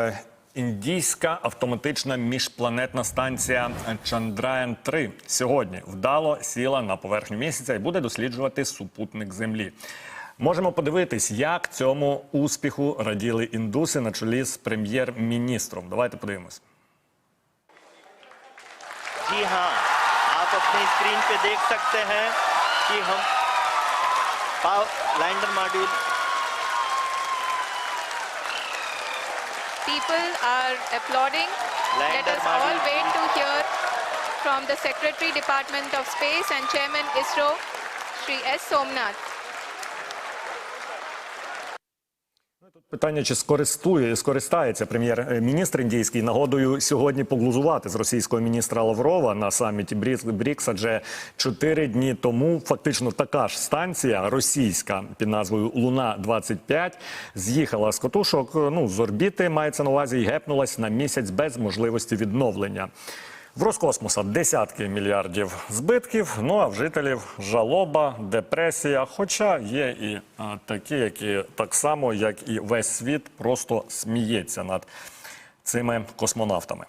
Е, Індійська автоматична міжпланетна станція Чандраян 3 сьогодні вдало сіла на поверхню місяця і буде досліджувати супутник Землі. Можемо подивитись, як цьому успіху раділи індуси на чолі з прем'єр-міністром. Давайте подивимось. जी हाँ आप अपनी स्क्रीन पे देख सकते हैं कि हम पाव lander module People are applauding. Let us all wait to hear from the Secretary Department of Space and Chairman ISRO, Sri S. Somnath. Питання, чи скористує скористається прем'єр-міністр індійський нагодою сьогодні поглузувати з російського міністра Лаврова на саміті Брікс- адже чотири дні тому фактично така ж станція російська під назвою Луна 25 з'їхала з котушок. Ну з орбіти мається на увазі і гепнулась на місяць без можливості відновлення. В Роскосмоса десятки мільярдів збитків. Ну а в жителів жалоба, депресія. Хоча є і такі, які так само, як і весь світ, просто сміється над цими космонавтами.